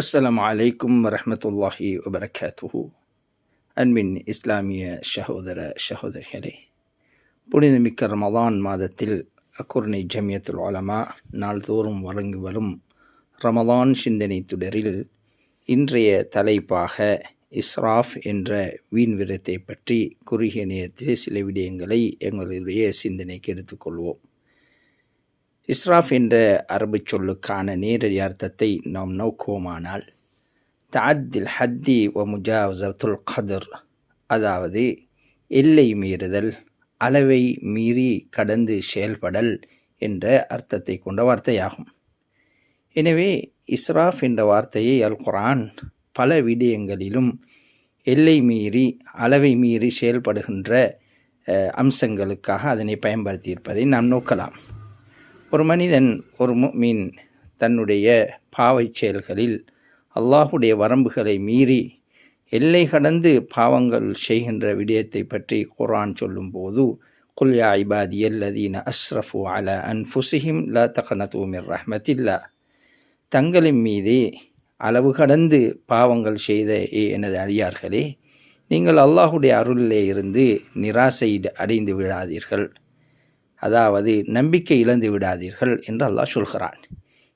அஸ்ஸலாமு அலைக்கும் வரஹ்மத்துல்லாஹி வபரகாத்துஹு அன்பின் இஸ்லாமிய சகோதர சகோதரிகளே புனிதமிக்க ரமலான் மாதத்தில் அக்குர்னை ஜமியத்துல் உலமா நாள்தோறும் வழங்கி வரும் ரமலான் சிந்தனை தொடரில் இன்றைய தலைப்பாக இஸ்ராஃப் என்ற வீண் விரத்தை பற்றி குறுகிய நேரத்தில் சில விடயங்களை எங்களுடைய சிந்தனைக்கு எடுத்துக்கொள்வோம். இஸ்ராஃப் என்ற அரபு சொல்லுக்கான நேரடி அர்த்தத்தை நாம் நோக்குவோமானால் தாத்தில் ஹத்தி ஒ முஜாவசத்துல் கதர் அதாவது எல்லை மீறுதல் அளவை மீறி கடந்து செயல்படல் என்ற அர்த்தத்தை கொண்ட வார்த்தையாகும். எனவே இஸ்ராஃப் என்ற வார்த்தையை அல் குரான் பல விடயங்களிலும் எல்லை மீறி அளவை மீறி செயல்படுகின்ற அம்சங்களுக்காக அதனை பயன்படுத்தியிருப்பதை நாம் நோக்கலாம். ஒரு மனிதன் ஒரு மீன் தன்னுடைய பாவை செயல்களில் அல்லாஹுடைய வரம்புகளை மீறி எல்லை கடந்து பாவங்கள் செய்கின்ற விடயத்தை பற்றி குரான் சொல்லும்போது குல்யா இபாதி அல்லதீன அஸ்ரஃபு அல அன்ஃபுசிஹிம் ல தகனதூமிர் ரஹ்மத்தில்லா. தங்களின் மீது அளவு கடந்து பாவங்கள் செய்த ஏ எனது அடியார்களே நீங்கள் அல்லாஹுடைய அருளிலே இருந்து நிராசை அடைந்து விடாதீர்கள். அதாவது நம்பிக்கை இழந்து விடாதீர்கள் என்று அல்லாஹ் சொல்கிறான்.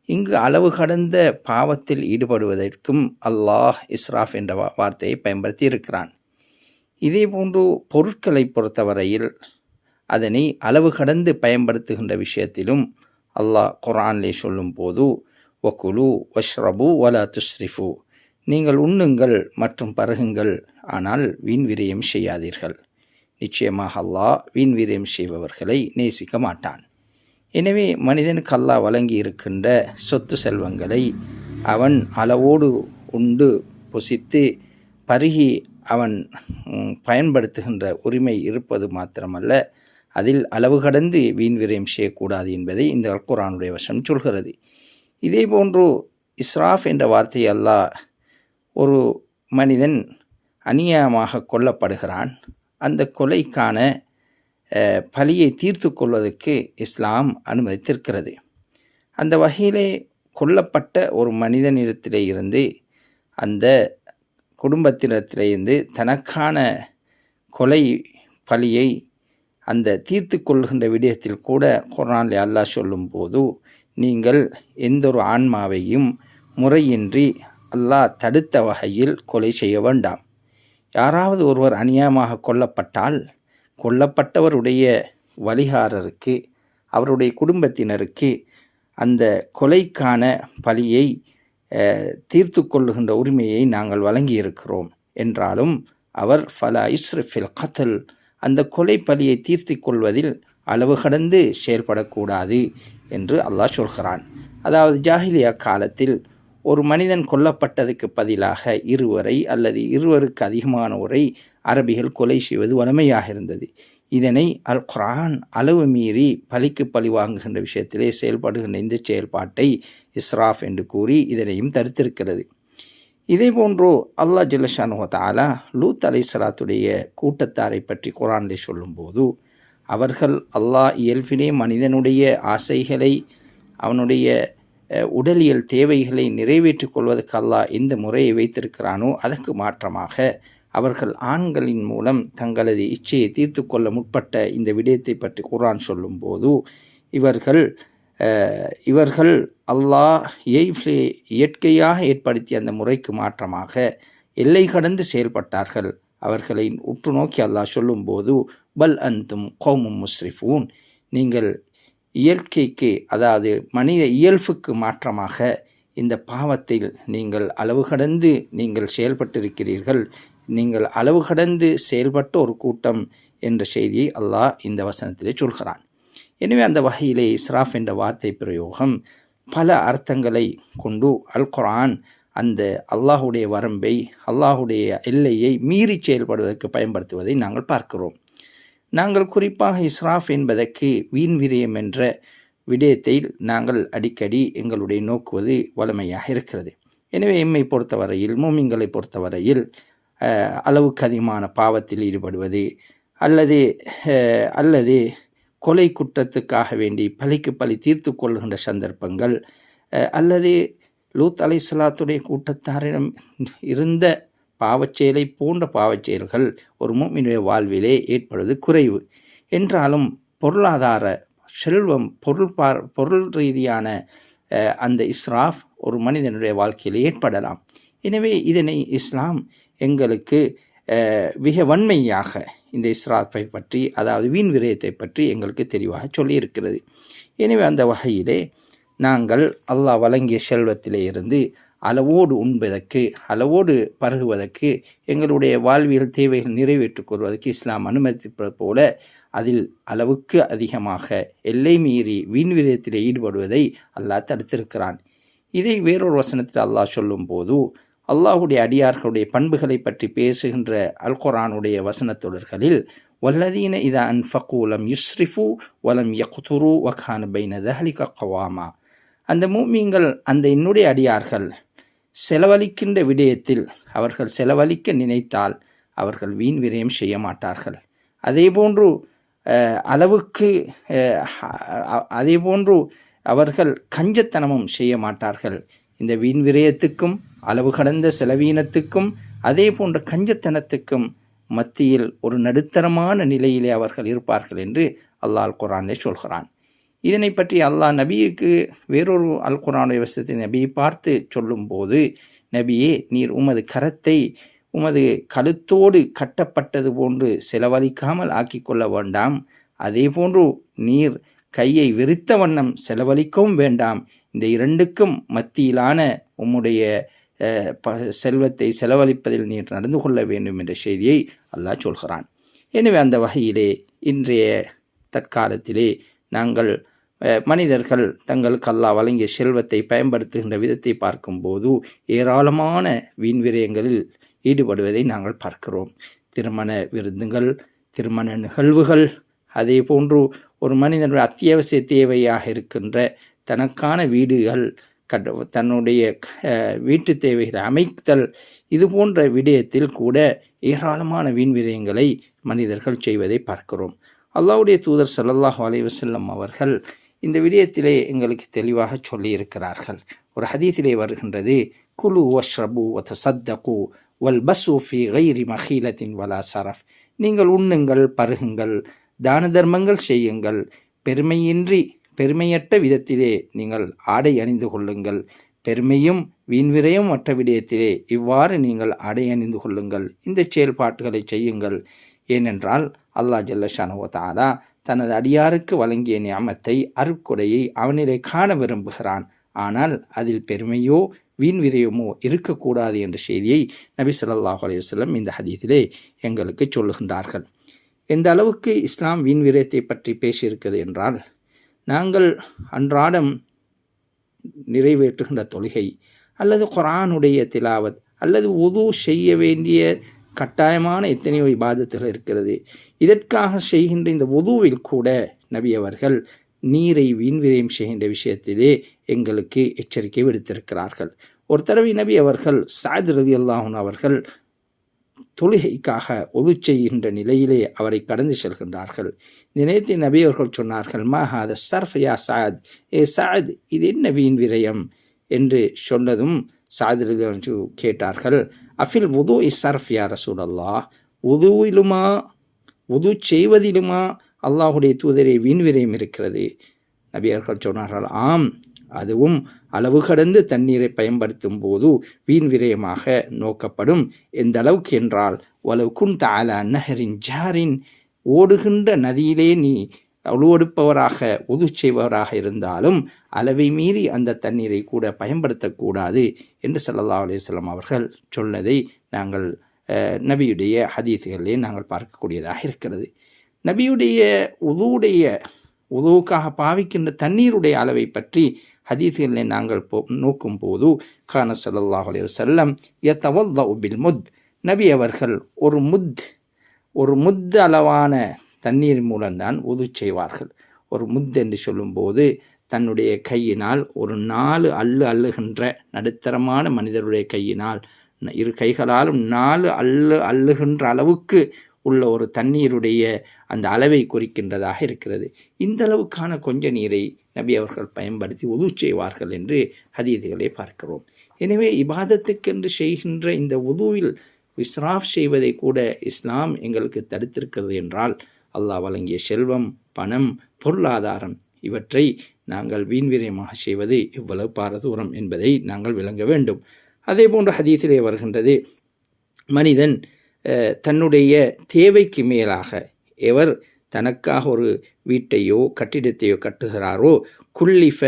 இங்கு அளவு கடந்த பாவத்தில் ஈடுபடுவதற்கும் அல்லாஹ் இஸ்ராஃப் என்ற வார்த்தையை பயன்படுத்தி இருக்கிறான் இதே போன்று பொருட்களை பொறுத்தவரையில் அதனை அளவு கடந்து பயன்படுத்துகின்ற விஷயத்திலும் அல்லாஹ் குரான்லே சொல்லும் போது ஒக்குலு வஷ்ரபு வலா துஸ்ரிஃபு நீங்கள் உண்ணுங்கள் மற்றும் பருகுங்கள் ஆனால் வீண் விரயம் செய்யாதீர்கள். நிச்சயமாக அல்லாஹ் வீண் விரயம் செய்பவர்களை நேசிக்க மாட்டான். எனவே மனிதனுக்கு அல்லாஹ் வழங்கி இருக்கின்ற சொத்து செல்வங்களை அவன் அளவோடு உண்டு புசித்து பருகி அவன் பயன்படுத்துகின்ற உரிமை இருப்பது மாத்திரமல்ல அதில் அளவு கடந்து வீண் விரயம் செய்யக்கூடாது என்பதை இந்த அல்குரானுடைய வசம் சொல்கிறது. இதே போன்று இஸ்ராஃப் என்ற வார்த்தை அல்லாஹ் ஒரு மனிதன் அநியாயமாக கொல்லப்படுகிறான். அந்த கொலைக்கான பலியை தீர்த்து கொள்வதற்கு இஸ்லாம் அனுமதித்திருக்கிறது. அந்த வகையிலே கொல்லப்பட்ட ஒரு மனிதனிடத்திலே இருந்து அந்த குடும்பத்தினத்திலிருந்து தனக்கான கொலை பலியை அந்த தீர்த்து கொள்கின்ற விடயத்தில் கூட குரான்லே அல்லாஹ் சொல்லும்போது நீங்கள் எந்த ஒரு ஆன்மாவையும் முறையின்றி அல்லாஹ் தடுத்த வகையில் கொலை செய்ய வேண்டாம். யாராவது ஒருவர் அநியாயமாக கொல்லப்பட்டால் கொல்லப்பட்டவருடைய வழிகாரருக்கு அவருடைய குடும்பத்தினருக்கு அந்த கொலைக்கான பலியை தீர்த்து கொள்ளுகின்ற உரிமையை நாங்கள் வழங்கியிருக்கிறோம். என்றாலும் அவர் ஃபலா இஸ்ரஃபில் கத்தல் அந்த கொலை பலியை தீர்த்து கொள்வதில் அளவு கடந்து செயல்படக்கூடாது. என்று அல்லாஹ் சொல்கிறான். அதாவது ஜாஹிலியா காலத்தில் ஒரு மனிதன் கொல்லப்பட்டதுக்கு பதிலாக இருவரை அல்லது இருவருக்கு அதிகமானோரை அரபிகள் கொலை செய்வது வலிமையாக இருந்தது. இதனை அல் குரான் அளவு மீறி பலிக்கு பழி வாங்குகின்ற விஷயத்திலே செயல்படுகின்ற இந்த செயல்பாட்டை இஸ்ராஃப் என்று கூறி இதனையும் தடுத்திருக்கிறது. இதே போன்றோ அல்லா ஜல்லஷானு தாலா லூத் அலை சலாத்துடைய கூட்டத்தாரை பற்றி குரானிலே சொல்லும்போது அவர்கள் அல்லாஹ் இயல்பிலே மனிதனுடைய ஆசைகளை அவனுடைய உடலியல் தேவைகளை நிறைவேற்றிக் கொள்வதற்கு அல்லாஹ் எந்த முறையை வைத்திருக்கிறானோ அதற்கு மாற்றமாக அவர்கள் ஆண்களின் மூலம் தங்களது இச்சையை தீர்த்து கொள்ள முற்பட்ட இந்த விடயத்தை பற்றி குரான் சொல்லும்போது இவர்கள் இவர்கள் அல்லாஹ் இயற்கையாக ஏற்படுத்திய அந்த முறைக்கு மாற்றமாக எல்லை கடந்து செயல்பட்டார்கள். அவர்களை உற்று நோக்கி அல்லாஹ் சொல்லும்போது பல் அந்தும் கோமும் முஸ்ரிஃபூன். நீங்கள் இயற்கைக்கு அதாவது மனித இயல்புக்கு மாற்றமாக இந்த பாவத்தில் நீங்கள் அளவு கடந்து நீங்கள் செயல்பட்டிருக்கிறீர்கள். நீங்கள் அளவு கடந்து செயல்பட்ட ஒரு கூட்டம் என்ற செய்தியை அல்லாஹ் இந்த வசனத்திலே சொல்கிறான். எனவே அந்த வகையிலே இஸ்ராஃப் என்ற வார்த்தை பிரயோகம் பல அர்த்தங்களை கொண்டு அல் குரான் அந்த அல்லாஹுடைய வரம்பை அல்லாஹுடைய எல்லையை மீறி செயல்படுவதற்கு பயன்படுத்துவதை நாங்கள் பார்க்கிறோம். நாங்கள் குறிப்பாக இஸ்ராஃப் என்பதற்கு வீண் விரயம் என்ற விடயத்தை நாங்கள் அடிக்கடி எங்களுடைய நோக்குவது வலிமையாக இருக்கிறது. எனவே எம்மை பொறுத்தவரையில் மூமிங்களை பொறுத்தவரையில் அளவுக்கு அதிகமான பாவத்தில் ஈடுபடுவது அல்லது அல்லது கொலை குற்றத்துக்காக வேண்டி பழிக்கு பழி தீர்த்து கொள்கின்ற சந்தர்ப்பங்கள் அல்லது லூத் அலைஹிஸ்ஸலாத்துடைய கூட்டத்தாரிடம் இருந்த பாவச்செயலை போன்ற பாவச்செயல்கள் ஒரு மூமினுடைய வாழ்விலே ஏற்படுவது குறைவு. என்றாலும் பொருளாதார செல்வம் பொருள் பார் பொருள் ரீதியான அந்த இஸ்ராஃப் ஒரு மனிதனுடைய வாழ்க்கையில் ஏற்படலாம். எனவே இதனை இஸ்லாம் எங்களுக்கு மிக வன்மையாக இந்த இஸ்ராஃபை பற்றி அதாவது வீண் விரயத்தை பற்றி எங்களுக்கு தெளிவாக சொல்லியிருக்கிறது. எனவே அந்த வகையிலே நாங்கள் அல்லாஹ் வழங்கிய செல்வத்திலே இருந்து அளவோடு உண்பதற்கு அளவோடு பருகுவதற்கு எங்களுடைய வாழ்வியல் தேவைகள் நிறைவேற்றிக் கொள்வதற்கு இஸ்லாம் அனுமதிப்பது போல அதில் அளவுக்கு அதிகமாக எல்லை மீறி வீண் விதத்தில் ஈடுபடுவதை அல்லாஹ் தடுத்திருக்கிறான். இதை வேறொரு வசனத்தில் அல்லாஹ் சொல்லும்போது அல்லாஹுடைய அடியார்களுடைய பண்புகளை பற்றி பேசுகின்ற அல் குரானுடைய வசனத்தொடர்களில் வல்லதீன இதா அன்ஃபகு லம் யுஸ்ரிஃபு வலம் யக்துரு வகான பைன தஹலிக கவாமா அந்த மூமிங்கள் அந்த என்னுடைய அடியார்கள் செலவழிக்கின்ற விடயத்தில் அவர்கள் செலவழிக்க நினைத்தால் அவர்கள் வீண் விரயம் செய்ய மாட்டார்கள். அதேபோன்று அளவுக்கு அதேபோன்று அவர்கள் கஞ்சத்தனமும் செய்ய மாட்டார்கள். இந்த வீண் விரயத்துக்கும் அளவு கடந்த செலவீனத்துக்கும் அதே போன்ற கஞ்சத்தனத்துக்கும் மத்தியில் ஒரு நடுத்தரமான நிலையிலே அவர்கள் இருப்பார்கள் என்று அல்லாஹ் குரானே சொல்கிறான். இதனை பற்றி அல்லாஹ் நபியுக்கு வேறொரு அல் குரானுடைய வசத்தை நபியை பார்த்து சொல்லும்போது நபியே நீர் உமது கரத்தை உமது கழுத்தோடு கட்டப்பட்டது போன்று செலவழிக்காமல் ஆக்கிக்கொள்ள வேண்டாம். அதே போன்று நீர் கையை விரித்த வண்ணம் செலவழிக்கவும் வேண்டாம். இந்த இரண்டுக்கும் மத்தியிலான உம்முடைய ப- செல்வத்தை செலவழிப்பதில் நீர் நடந்து கொள்ள வேண்டும் என்ற செய்தியை அல்லாஹ் சொல்கிறான். எனவே அந்த வகையிலே இன்றைய தற்காலத்திலே நாங்கள் மனிதர்கள் தங்களுக்கு அல்லாஹ் வழங்கிய செல்வத்தை பயன்படுத்துகின்ற விதத்தை பார்க்கும்போது ஏராளமான வீண் விரயங்களில் ஈடுபடுவதை நாங்கள் பார்க்கிறோம். திருமண விருந்துகள் திருமண நிகழ்வுகள் அதே போன்று ஒரு மனிதனுடைய அத்தியாவசிய தேவையாக இருக்கின்ற தனக்கான வீடுகள் கட் தன்னுடைய வீட்டு தேவைகளை அமைத்தல் இது போன்ற விடயத்தில் கூட ஏராளமான வீண் விரயங்களை மனிதர்கள் செய்வதை பார்க்கிறோம். அல்லாவுடைய தூதர் சல்லாஹ் அலைவசல்லம் அவர்கள் இந்த விடயத்திலே எங்களுக்கு தெளிவாக சொல்லியிருக்கிறார்கள். ஒரு ஹதீத்திலே வருகின்றது குலு வஷ்ரபு வதசத்தகு வல் பசு கைரி மஹீலத்தின் வலா சரஃப். நீங்கள் உண்ணுங்கள் பருகுங்கள் தான தர்மங்கள் செய்யுங்கள். பெருமையின்றி பெருமையற்ற விதத்திலே நீங்கள் ஆடை அணிந்து கொள்ளுங்கள். பெருமையும் வீண்விரையும் மற்ற விடயத்திலே இவ்வாறு நீங்கள் ஆடை அணிந்து கொள்ளுங்கள். இந்த செயல்பாட்டுகளை செய்யுங்கள். ஏனென்றால் அல்லாஹ் ஜல்லஷானுவ தாலா தனது அடியாருக்கு வழங்கிய நியமத்தை அருக்குடையை அவனிலே காண விரும்புகிறான். ஆனால் அதில் பெருமையோ வீண் விரயமோ இருக்கக்கூடாது என்ற செய்தியை நபி சொல்லாஹ் அலைஹி இந்த ஹதீதிலே எங்களுக்கு சொல்லுகின்றார்கள். எந்த அளவுக்கு இஸ்லாம் வீண் விரயத்தை பற்றி பேசியிருக்கிறது என்றால் நாங்கள் அன்றாடம் நிறைவேற்றுகின்ற தொழுகை அல்லது குரானுடைய திலாவத் அல்லது உது செய்ய வேண்டிய கட்டாயமான எத்தனையோ இபாதத்துகள் இருக்கிறது. இதற்காக செய்கின்ற இந்த உதுவில் கூட நபி அவர்கள் நீரை வீண்விரயம் செய்கின்ற விஷயத்திலே எங்களுக்கு எச்சரிக்கை விடுத்திருக்கிறார்கள். ஒரு தடவை நபி அவர்கள் சாத் ரதி அல்லாஹூன் அவர்கள் தொழுகைக்காக ஒது செய்கின்ற நிலையிலே அவரை கடந்து செல்கின்றார்கள். இந்த நேரத்தில் நபி அவர்கள் சொன்னார்கள் மஹாத சர்ஃப் யா சாத்? ஏ சாத் இது என்ன வீண் விரயம்? என்று சொன்னதும் சாத் ரதி கேட்டார்கள் அஃபில் உது இ சர்ஃப் யா ரசூல் அல்லாஹ் உதுவிலுமா உது செய்வதிலுமா அல்லாஹுடைய தூதரை வீண் விரயம் இருக்கிறது நபியர்கள் சொன்னார்கள் ஆம் அதுவும் அளவு கடந்து தண்ணீரை பயன்படுத்தும் போது வீண் விரயமாக நோக்கப்படும். எந்த அளவுக்கு என்றால் வலவு குன் தால நஹரின் ஜாரின் ஓடுகின்ற நதியிலே நீ உழுவெடுப்பவராக உது செய்பவராக இருந்தாலும் அளவை மீறி அந்த தண்ணீரை கூட பயன்படுத்தக்கூடாது என்று சல்லா அலைஹி அவர்கள் சொன்னதை நாங்கள் நபியுடைய ஹதீஸுகளிலே நாங்கள் பார்க்கக்கூடியதாக இருக்கிறது. நபியுடைய உதுவுடைய உதவுக்காக பாவிக்கின்ற தண்ணீருடைய அளவை பற்றி ஹதீஸ்களை நாங்கள் போ நோக்கும் போது கான ஸல்லல்லாஹு அலைஹி வஸல்லம் யதவல்லு முத். நபி அவர்கள் ஒரு முத் ஒரு முத் அளவான தண்ணீர் மூலம்தான் உது செய்வார்கள். ஒரு முத் என்று சொல்லும்போது தன்னுடைய கையினால் ஒரு நாலு அள்ளு அள்ளுகின்ற நடுத்தரமான மனிதருடைய கையினால் இரு கைகளாலும் நாலு அல்லு அள்ளுகின்ற அளவுக்கு உள்ள ஒரு தண்ணீருடைய அந்த அளவை குறிக்கின்றதாக இருக்கிறது. இந்த அளவுக்கான கொஞ்ச நீரை நபி அவர்கள் பயன்படுத்தி உது செய்வார்கள் என்று ஹதீதுகளை பார்க்கிறோம். எனவே இபாதத்துக்கென்று செய்கின்ற இந்த உதுவில் விஸ்ராப் செய்வதை கூட இஸ்லாம் எங்களுக்கு தடுத்திருக்கிறது என்றால் அல்லாஹ் வழங்கிய செல்வம் பணம் பொருளாதாரம் இவற்றை நாங்கள் வீண்விரயமாக செய்வது இவ்வளவு பாரதூரம் என்பதை நாங்கள் விளங்க வேண்டும். அதே போன்ற ஹதீஸிலே வருகின்றது. மனிதன் தன்னுடைய தேவைக்கு மேலாக எவர் தனக்காக ஒரு வீட்டையோ கட்டிடத்தையோ கட்டுகிறாரோ குல்லிஃப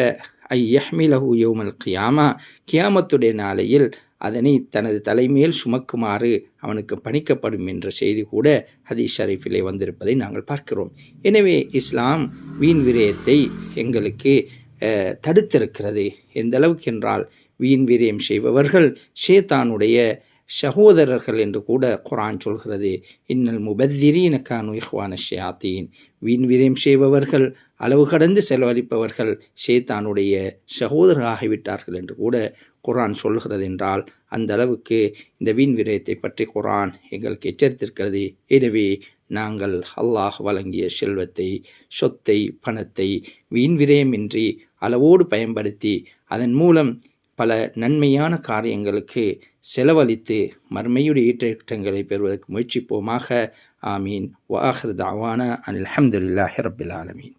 ஐ யஹ்மிலஹு யோமல் கியாமா கியாமத்துடைய நாளையில் அதனை தனது தலைமேல் சுமக்குமாறு அவனுக்கு பணிக்கப்படும் என்ற செய்தி கூட ஹதீஸ் ஷரீஃபிலே வந்திருப்பதை நாங்கள் பார்க்கிறோம். எனவே இஸ்லாம் வீண் விரயத்தை எங்களுக்கு தடுத்திருக்கிறது. எந்த அளவுக்கு என்றால் வீண் விரயம் செய்பவர்கள் ஷேத்தானுடைய சகோதரர்கள் என்று கூட குரான் சொல்கிறது. இன்னல் முபத்திரீன கானு இஹ்வான ஷியாத்தீன். வீண் வீரியம் செய்பவர்கள் அளவு கடந்து செலவழிப்பவர்கள் ஷேத்தானுடைய சகோதரராகிவிட்டார்கள் என்று கூட குரான் சொல்கிறது என்றால் அந்த அளவுக்கு இந்த வீண் விரயத்தை பற்றி குரான் எங்களுக்கு எச்சரித்திருக்கிறது. எனவே நாங்கள் அல்லாஹ் வழங்கிய செல்வத்தை சொத்தை பணத்தை வீண் விரயமின்றி அளவோடு பயன்படுத்தி அதன் மூலம் பல நன்மையான காரியங்களுக்கு செலவழித்து மர்மையுடைய ஈற்றங்களை பெறுவதற்கு முயற்சிப்போமாக. ஆமீன். வாஹர் தாவான அனில் அலமதுல்லாஹி ரபில் ஆலமீன்.